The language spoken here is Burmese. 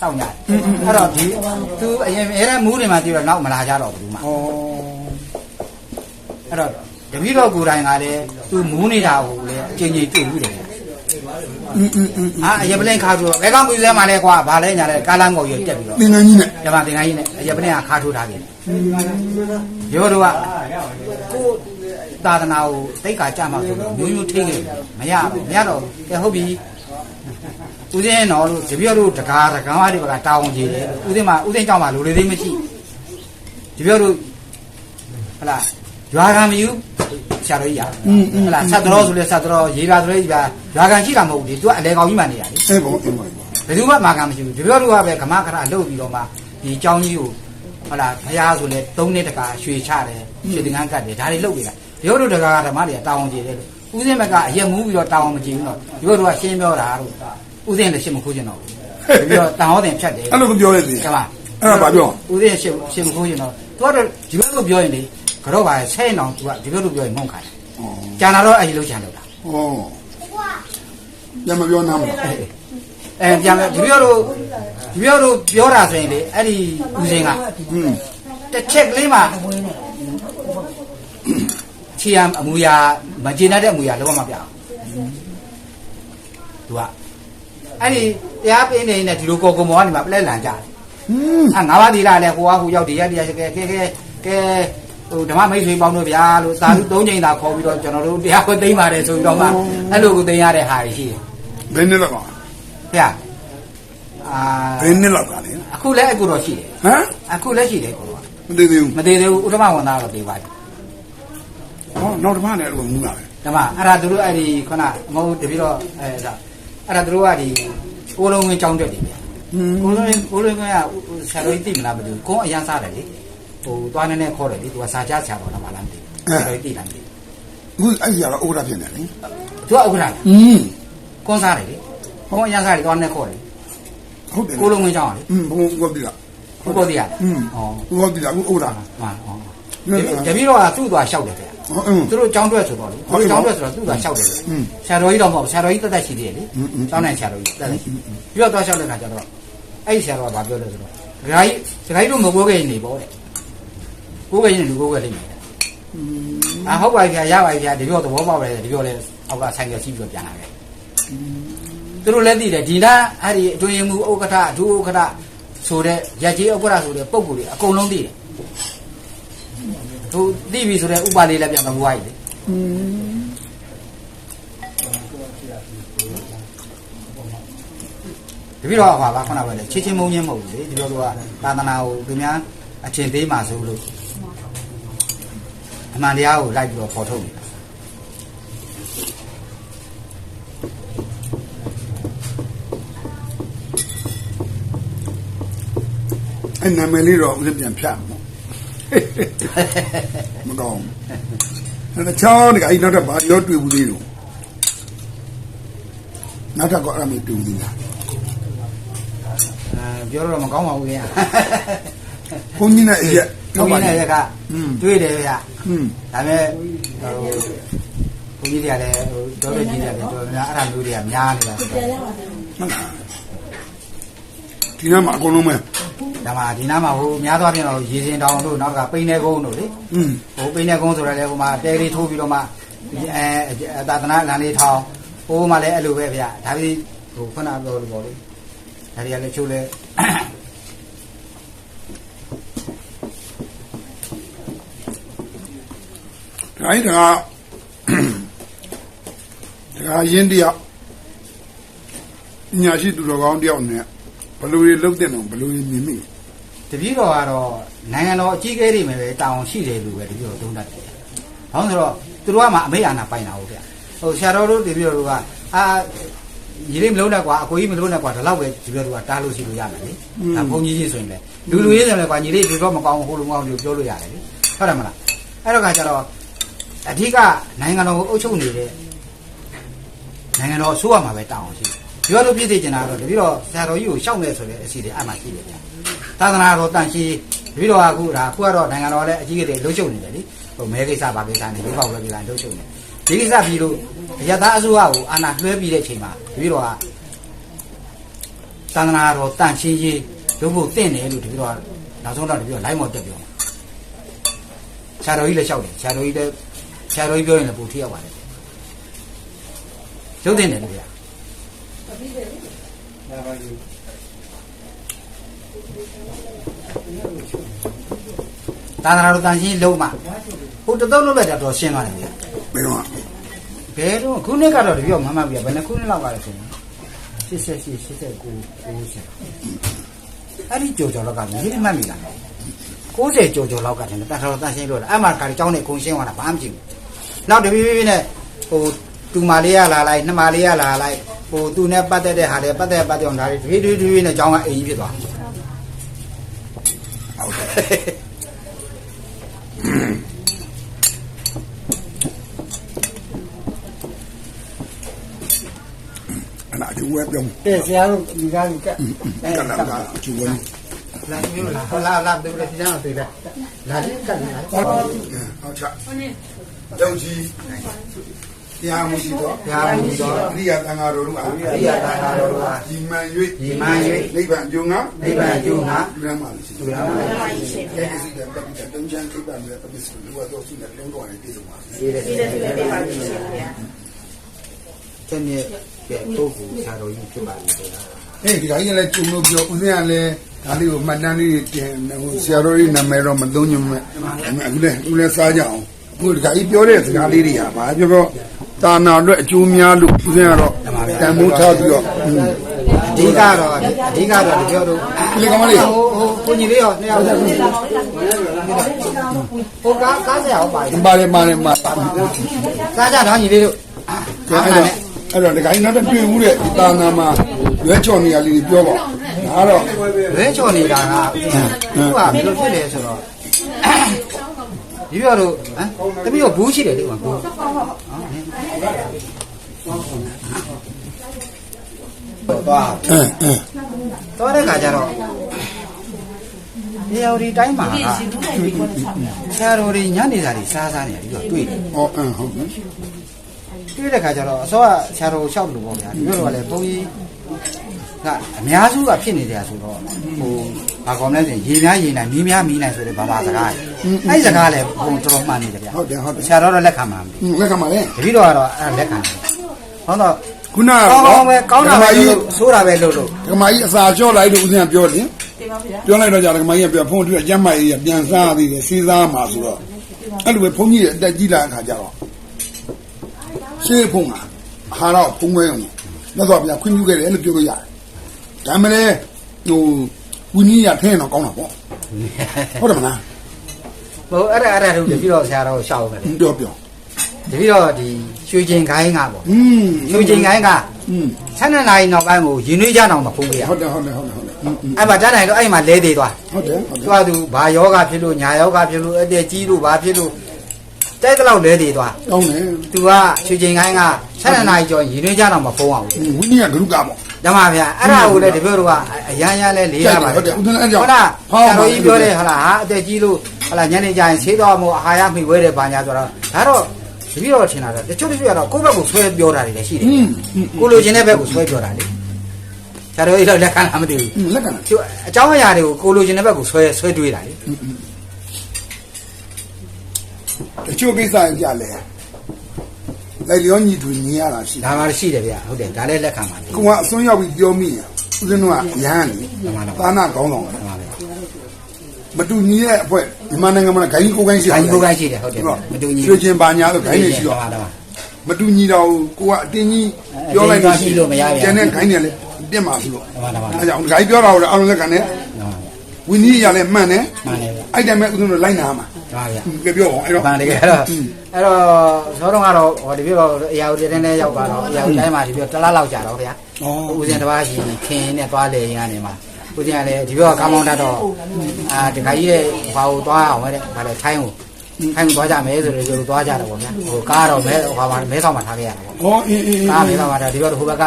စောင့်ကြတယ်အဲ့တော့ဒီသူအရင်အဲ့ဒါမူးနေမှပြီးတော့နောက်မလာကြတော့ဘူးမှ ဩ အဲ့တော့တပည့်တော်ကိုယ်တိုင်ကလည်းသူမူးနေတာကိုလည်းအချိန်ကြီးတွေ့ဘူးတယ် อืมอืมอืม ဟာအရင်ပလင်ခါထိုးဘယ်ကောင်ပူစဲမှလဲကွာဘာလဲညာလဲကားလန်းကိုရတက်ပြီးတော့ သင်္ကန်းကြီးနဲ့ ဓမ္မသင်္ကန်းကြီးနဲ့အရင်ပလင်ကခါထိုးထားတယ်ရောတို့ကကိုယ်သာသနာကိုတိတ်ခါကြမှာဆိုလို့မျိုးမျိုးထိခဲ့တယ်မရဘူးမရတော့ကဲဟုတ်ပြီ ဦးစင်းတော်တို့တပည့်တို့တကားတကားမတွေဘကတာဝန်ကြီးတယ်ဦးစင်းမှာဦးစင်းကြောင့်မှလူတွေသေးမရှိတပည့်တို့ဟလာရွာကမယူဆရာတော်ကြီးရဟလာဆက်တော်ဆိုလဲဆက်တော်ရေးပါဆိုလဲရေးပါရွာကန်ရှိတာမဟုတ်ဘူးဒီသူကအလဲကောင်ကြီးမှနေရတယ်အဲ့ဘောအဲ့ဘောဘယ်သူမှမာကမရှိဘူးတပည့်တို့ကပဲခမခရလှုပ်ပြီးတော့မှဒီအကြောင်းကြီးကိုဟုတ်လားဘုရားဆိုလဲ၃နှစ်တကာရွှေချတယ်ရွှေတင်ကန်းကတ်တယ်ဒါတွေလှုပ်နေတာတပည့်တို့တကာဓမ္မတွေကတာဝန်ကျေတယ်လို့ဦးစင်းဘက်ကအရက်မူးပြီးတော့တာဝန်မကျေဘူးတော့တပည့်တို့ကရှင်းပြောတာတို့ ဦးစင်းလည်းရှင်းမခိုးချင်တော့ဘူးတပည့်တော့တန်ဟောတင်ဖြတ်တယ်အဲ့လိုမပြောရသေးကမအဲ့ဒါဘာပြောဦးစင်းရှင်းရှင်းမခိုးချင်တော့သူကတော့ဒီဘက်တို့ပြောရင်လေကတော့ပါဆဲရင်တော့သူကဒီဘက်တို့ပြောရင်မုန်းခိုင်းတယ်ဩကျန်တာတော့အဲ့ဒီလှုပ်ချင်လို့တာဩညမပြောနားမလားအဲပြန်မယ်ဒီပြောတို့ဒီပြောတို့ပြောတာဆိုရင်လေအဲ့ဒီဦးစင်းကอืมတစ်ချက်ကလေးမှချီယံအမူအရာမကျေနပ်တဲ့အမူအရာလုံးဝမပြအောင်သူက အဲ့ဒီတရားပင်းနေနဲ့ဒီလိုကော်ကွန်မောကနေမှပလဲလန်ကြတယ်อืมအာငါးပါးဒီလာလဲဟိုကဟိုရောက်ဒီရက်ဒီရက်ကဲကဲကဲကဲဟိုဓမ္မမိတ်ဆွေပေါင်းတို့ဗျာလို့သာဓုသုံးချိန်သာခေါ်ပြီးတော့ကျွန်တော်တို့တရားကိုသိမ့်ပါတယ်ဆိုပြီးတော့မှအဲ့လိုကိုသိမ့်ရတဲ့ဟာရှိတယ်ဘယ်နှစ်လောက်ကဗျာအာဘယ်နှစ်လောက်ကလဲအခုလည်းအခုတော့ရှိတယ်ဟမ်အခုလည်းရှိတယ်ကိုကမသိသေးဘူးမသေးသေးဘူးဥထမဝန်သားတော့သေးပါပြီဟောနောက်တစ်ပတ်လည်းအဲ့လိုမူးလာပဲဓမ္မအဲ့ဒါသူတို့အဲ့ဒီခုနမဟုတ်တပြီးတော့အဲဒါ အဲ့ဒါသူတို့ကဒီကိုလုံးဝင်းကြောင်းတက်တယ်ဗျာ อืม ကိုလုံးဝင်းကိုလုံးဝင်းကဆရာတော်ကြီးသိမလားမသိဘူးကိုယ်အရန်စားတယ်လေဟိုသွားနေနေခေါ်တယ်လေသူကစာကြဆရာတော်လားမလားမသိဘူးဆရာတော်ကြီးသိလားမသိဘူး အခုအဲ့ဒီကတော့ဩဒါဖြစ်နေတယ် သူကဥက္ကဋ္ဌ อืม ကွန်စားတယ်လေကိုယ်အရန်စားတယ်သွားနေခေါ်တယ် ဟုတ်တယ် ကိုလုံးဝင်းကြောင်းလေ อืมဘုံကတိလား ဟုတ်ပေါ်သေးရ อืม ဩ ဟုတ်တိလားအခုဩဒါ ဟာဟောတပြီးတော့သူ့သွားလျှောက်တယ်ဗျာ ဟောအင်း သူတို့ចောင်းတွက်ဆိုတော့လေဟုတ်တယ်ចောင်းတွက်ဆိုတော့သူ့ကလျှောက်တယ်လေဆရာတော်ကြီးတော့မဟုတ်ဆရာတော်ကြီးတက်တက်ရှိသေးတယ်လေចောင်းနိုင်ဆရာတော်ကြီးတက်တက်ရှိပြီးတော့သွားလျှောက်တဲ့ခါကျတော့အဲ့ဒီဆရာတော်ကဘာပြောလဲဆိုတော့ဒဂိုင်းဒဂိုင်းတို့မကိုးခဲ့ရင်နေပေါ့တဲ့ကိုးခဲ့ရင်လူကိုးခဲ့လိမ့်မယ်အာဟုတ်ပါပြီဗျာရပါပြီဗျာဒီပြောသဘောပေါက်တယ်ဒီပြောလဲအောက်ကဆိုင်ကစီးပြီးတော့ပြန်လာတယ်သူတို့လည်းသိတယ်ဒီလားအဲ့ဒီအတွင်မူဥက္ကဋ္ဌဒုဥက္ကဋ္ဌဆိုတဲ့ရက်ကြီးဥက္ကဋ္ဌဆိုတဲ့ပုံကိုယ်တွေအကုန်လုံးသိတယ် သူသိပြီဆိုတဲ့ဥပါလေးလည်းပြန်မပွားရည်လေอืมတပည့်တော်ကပါခုနကပဲလေချစ်ချင်းမုန်းချင်းမဟုတ်ဘူးလေဒီလိုကသာသနာကိုသူများအထင်သေးမှဆိုလို့အမှန်တရားကိုလိုက်ပြီးတော့ပေါ်ထုတ်နေတာအဲ့နာမည်လေးတော့ဦးစင်းပြန်ဖြတ် မကောင်းဘူးနှစ်ချောင်းတကအဲ့နောက်တော့ဘာရောတွေ့ဘူးသေးတော့နောက်တော့အဲ့မတွေ့ဘူးသေးလားပြောတော့မကောင်းပါဘူးခင်ဗျာဘုန်းကြီးနဲ့အရက်ဘုန်းကြီးနဲ့အရက်ကတွေ့တယ်ဗျာဒါပေမဲ့ဟိုဘုန်းကြီးတွေကလည်းဟိုတော့ကြည့်တယ်ပြောတာအဲ့ဒါမျိုးတွေကများနေတာမှန်ပါဒီနေ့မှာအကုန်လုံးပဲ ဒါမှဒီနားမှာဟိုများသောအားဖြင့်တော့ရေစင်တောင်တို့နောက်ကပိန်းနေကုန်းတို့လေอืมဟိုပိန်းနေကုန်းဆိုတော့လေဟိုမှာတဲလေးထိုးပြီးတော့မှအဲသာသနာလမ်းလေးထောင်ဟိုမှလည်းအဲ့လိုပဲဗျာဒါပြီးဟိုခုနပြောလို့ပေါ့လေဒါတွေကလည်းချိုးလဲဒါကြီးတကားတကားရင်းတယောက်ညာရှိသူတော်ကောင်းတယောက်နဲ့ ဘယ်လိုတွေလုပ်တဲ့တော့ဘယ်လိုတွေမြင်မိတပည့်တော်ကတော့နိုင်ငံတော်အကြီးအကဲတွေမယ်ပဲတာဝန်ရှိတယ်လို့ပဲတပည့်တော်သုံးတတ်တယ်။ဘာလို့ဆိုတော့သူတို့ကမှအမေအာနာပိုင်တာဟုတ်ဗျ။ဟိုဆရာတော်တို့တပည့်တော်တို့ကအာညီလေးမလုံးနဲ့ကွာအကိုကြီးမလုံးနဲ့ကွာဒီလောက်ပဲတပည့်တော်ကတားလို့ရှိလို့ရတယ်လေ။ဒါဘုန်းကြီးကြီးဆိုရင်လေလူလူရေးဆိုရင်လေကွာညီလေးဒီတော့မကောင်းဘူးဟိုလိုမကောင်းလို့ပြောလို့ရတယ်လေ။ဟုတ်တယ်မလား။အဲ့တော့ကကျတော့အဓိကနိုင်ငံတော်ကိုအုပ်ချုပ်နေတဲ့နိုင်ငံတော်အစိုးရမှာပဲတာဝန်ရှိတယ်။ ဒီလိုပြည်သိကျင်တာတော့တပည့်တော်ဆရာတော်ကြီးကိုရှောက်နေဆိုတဲ့အစီအစဉ်အမှရှိတယ်ဗျာ။သာသနာတော်တန်ရှိတပည့်တော်ကအခုဒါအခုကတော့နိုင်ငံတော်လည်းအကြီးအကဲတွေလှုပ်ရှုပ်နေတယ်လေဟိုမဲကိစ္စဗာကိစ္စနဲ့ဒီပေါက်လည်းကိစ္စလှုပ်ရှုပ်နေဒီကိစ္စပြီးလို့ရသအစိုးရကိုအာဏာလွှဲပြီးတဲ့အချိန်မှာတပည့်တော်ကသသာသနာတော်တန့်ရှင်းရေးလုပ်ဖို့တင့်တယ်လို့တပည့်တော်ကနောက်ဆုံးတော့တပည့်တော် line မော်တက်ပြောမှာဆရာတော်ကြီးလည်းလျှောက်တယ်ဆရာတော်ကြီးလည်းဆရာတော်ကြီးပြောရင်လည်းပိုထိရောက်ပါတယ်ရုပ်တင်တယ်လို့ဗျာ သာသနာတော်တန့်ရှင်းရေးလုံးမှာဟိုတတုံးလုံးလိုက်တာတော့ရှင်းသွားတယ်ဗျာဘယ်တော့ဘယ်တော့ခုနှစ်ကတော့တပြောမှန်မှန်ပြဘယ်နှခုနှစ်လောက်ကလဲဆိုရင်88 89 90အဲ့ဒီကြော်ကြော်လောက်ကမြည်မှတ်မိလား90ကြော်ကြော်လောက်ကတည်းကတန်တော်တန်ရှင်းလို့လားအဲ့မှာခါကြောင်းနဲ့ခုံရှင်းသွားတာဘာမှမကြည့်ဘူးနောက်တပြေးပြေးနဲ့ဟိုတူမာလေးရလာလိုက်နှမလေးရလာလိုက် ဟိုသူနဲ့ပတ်သက်တဲ့ဟာတွေပတ်သက်ပတ်သက်အောင်ဒါတွေတွေးတွေးတွေးနဲ့ကြောင်းကအိမ်ကြီးဖြစ်သွားဟုတ်တယ်အဲ့ဒါဒီဝက်ပြောင်းတဲ့ဆရာတို့ဒီကားကြီးကဲကလာကချူဝင်လာမျိုးလာလာလာတူတယ်ဆရာတို့တွေ့တယ်လာလေးကတ်လာဟုတ်ချကျောင်းကြီး တရားမရှိတော့တရားမရှိတော့အရိယသံဃာတော်တို့အားအရိယသံဃာတော်တို့အားဒီမှန်ဒီမှန်၍၍နိဗ္ဗာန်ကျုံငါနိဗ္ဗာန်ကျိုးငါလူရမ်းပါလိမ့်ရှိလူရမ်းပါလိမ့်ရှိတယ်ဒီစီတဲ့ပတ်ပြီးတုံးချမ်းခိပ္ပမြေပတ်ပြီးဆိုလူဝတ်တော်ရှိတဲ့လုံးတော်ရဲ့ပြည်စုံပါစေဒီတဲ့ဒီတဲ့ဒီတဲ့ပါရှင်ဗျာတနေ့ကဲပုဂ္ဂိုလ်ဆရာတော်ကြီးဖြစ်ပါလိမ့်ဗျာအေးဒီကကြီးလည်းကျုံလို့ပြောဦးဇင်းကလည်းဒါလေးကိုမှတ်တမ်းလေးတင်ဟိုဆရာတော်ကြီးနာမည်တော့မသုံးညမဲ့အခုလည်းအခုလည်းစားကြအောင်အခုဒီကကြီးပြောတဲ့စကားလေးတွေကဘာပြောပြော တာနာအတွက်အကျိုးများလို့ဦးဇင်းကတော့တန်ဖိုးထားပြီးတော့အဓိကတော့အဓိကတော့ဒီပြောတော့ဒီကောင်မလေးဟိုဟိုကိုကြီးလေးရောနှစ်ယောက်ဟိုကားကားဆရာဟောပါပါတယ်ပါတယ်ပါစားကြတော့ညီလေးတို့အဲ့တော့အဲ့တော့ဒီကကြီးနောက်တစ်တွေ့ဦးတဲ့ဒီတာနာမှာရွဲချော်နေရလေးတွေပြောပါဒါတော့ဝဲချော်နေတာကသူကဘယ်လိုဖြစ်လဲဆိုတော့ဒီပြောတော့ဟမ်တပည့်တော့ဘူးရှိတယ်လေကွာဘူး ဟုတ်သွားအင်းအင်းတော့တဲ့ခါကျတော့ဒီရောက်ဒီတိုင်းမှာကဆရာတော်တွေညနေစာတွေစားစားနေတယ်ပြီးတော့တွေ့တယ်ဟောအင်းဟုတ်ပြီတွေ့တဲ့ခါကျတော့အစောကဆရာတော်ကိုလျှောက်လို့ပေါ့ဗျာဒီလိုတော့လည်းဘုန်းကြီး ကအများစုကဖြစ်နေတယ်ဆိုတော့ဟိုဘာကောင်းလဲဆိုရင်ရေများရေနိုင်မီးများမီးနိုင်ဆိုတဲ့ဘာသာစကားအဲ့ဒီစကားလည်းဘုံတော်တော်မှန်နေတယ်ဗျာဟုတ်တယ်ဟုတ်တယ်ဆရာတော်တော့လက်ခံမှာမသိလက်ကမှလည်းတပည့်တော်ကတော့အဲ့လက်ခံတယ်ဟောတော့ခုနကောင်းကောင်းပဲကောင်းတာပဲကြီးလို့ဆိုးတာပဲလို့လို့ဒကမကြီးအစာကြော့လိုက်လို့ဦးဇင်းကပြောတယ်ပြောလိုက်တော့ကြာဒကမကြီးကပြောဖုန်းတွေ့ကျမ်းမာကြီးကပြန်စားသေးတယ်စီးစားမှာဆိုတော့အဲ့လိုပဲဘုန်းကြီးရဲ့အတက်ကြီးလာတဲ့ခါကျတော့ရှေးဖုန်းကဟာတော့ဖုန်းဝဲအောင်မြတ်စွာဘုရားခွင့်ပြုခဲ့တယ်လို့ပြောလို့ရတယ် ဒါမှလည်းဟိုဝင်းကြီးရထင်းတော့ကောင်းတာပေါ့ဟုတ်တယ်မလား ဟိုအဲ့ဒါအဲ့ဒါတို့တပည့်တော်ဆရာတော်ကိုရှောက်မယ်လေ ပြောပြော တပည့်တော်ဒီရွှေချိန်ခိုင်းကပေါ့ อืม ရွှေချိန်ခိုင်းက อืม 7နှစ်နောက်ပိုင်းကိုရင်နှွေးကြအောင်မဖုံးခဲ့ရ ဟုတ်တယ်ဟုတ်တယ်ဟုတ်တယ်ဟုတ်တယ်อืม အဲ့မှာတန်းနိုင်တော့အဲ့မှာလဲသေးသွား ဟုတ်တယ်ဟုတ်တယ် သူကသူဘာယောဂဖြစ်လို့ညာယောဂဖြစ်လို့အတက်ကြီးလို့ဘာဖြစ်လို့တဲ့တလောက်လဲသေးသွား ကောင်းတယ် သူကရွှေချိန်ခိုင်းက7နှစ်နာရီကျော်ရင်နှွေးကြအောင်မဖုံးအောင် อืมဝင်းကြီးကဂရုကပေါ့ ဓမ္မဗျာအဲ့ဒါကိုလည်းတပည့်တော်ကအရန်ရန်လဲလေးရပါတယ်ဟုတ်တယ်ဦးသွင်းအဲ့ကြောင့်ဟုတ်လားဆရာတော်ကြီးပြောတယ်ဟုတ်လားဟာအသက်ကြီးလို့ဟုတ်လားညနေကျရင်ဆေးတော်မို့အာဟာရမိဝဲတယ်ဘာညာဆိုတော့ဒါတော့တပည့်တော်ထင်တာတော့တချို့တချို့ကတော့ကိုယ့်ဘက်ကိုဆွဲပြောတာတွေလည်းရှိတယ်ကိုလိုချင်တဲ့ဘက်ကိုဆွဲပြောတာလေဆရာတော်ကြီးတော့လက်ခံလားမသိဘူးလက်ခံလားအကြောင်းအရာတွေကိုကိုလိုချင်တဲ့ဘက်ကိုဆွဲဆွဲတွေးတာလေတချို့ကိစ္စရင်ပြလဲ လိုက်လျောညီသူညီရတာရှိတယ်ဒါမှရှိတယ်ဗျဟုတ်တယ်ဒါလည်းလက်ခံပါလေကိုကအစွန်းရောက်ပြီးပြောမိရဦးဇင်းတို့ကရဟန်းနေမှန်ပါလားသာနာကောင်းဆောင်တယ်မှန်ပါဗျမတူညီတဲ့အဖွဲ့မြန်မာနိုင်ငံမှာဂိုင်းကိုကိုင်းရှိဒါကြီးကိုကိုင်းရှိတယ်ဟုတ်တယ်မတူညီရွှေချင်းပါညာဆိုဂိုင်းနေရှိတော့မှန်ပါလားမတူညီတော့ကိုကအတင်းကြီးပြောလိုက်အတင်းကြီးလို့မရဗျာကျန်တဲ့ဂိုင်းတွေလည်းပြစ်မှာဆိုတော့မှန်ပါပါအဲကြောင့်ဂိုင်းပြောတာကိုလည်းအားလုံးလက်ခံတယ်မှန်ပါဗျဝင်းကြီးရလည်းမှန်တယ်မှန်တယ်ဗျအဲ့တိုင်းပဲဦးဇင်းတို့လိုက်နာမှာမှန် ပါဗျကြပြောအောင်အဲ့တော့မှန်တယ်ကဲအဲ့တော့အဲ့တော့သောတော်ကတော့ဟောဒီပြတော့အရာဦးတင်းတင်းရောက်သွားတော့အရာဦးတိုင်းမှာဒီပြတလားလောက်ကြာတော့ဗျာဩဦးဇင်းတစ်ပါးရှိခင်းနဲ့သွားလေရနေမှာဦးဇင်းကလည်းဒီဘက်ကကောင်းကောင်းတတ်တော့အာတခါကြီးရဲ့ဘာကိုသွားအောင်လဲဗါလဲထိုင်းကိုထိုင်းကိုသွားကြမယ်ဆိုတော့ဒီလိုသွားကြတော့ဗောဗျာဟိုကားတော့မဲဟိုဘာမှမဲဆောင်မှထားခဲ့ရတာဗောဩအင်းအင်းအင်းကားမဲဆောင်မှထားဒီဘက်ဟိုဘက်က